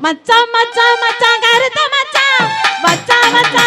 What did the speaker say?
மச்சான் மச்சான் மச்சான் கருத்த மச்சான். வச்சா வச்சா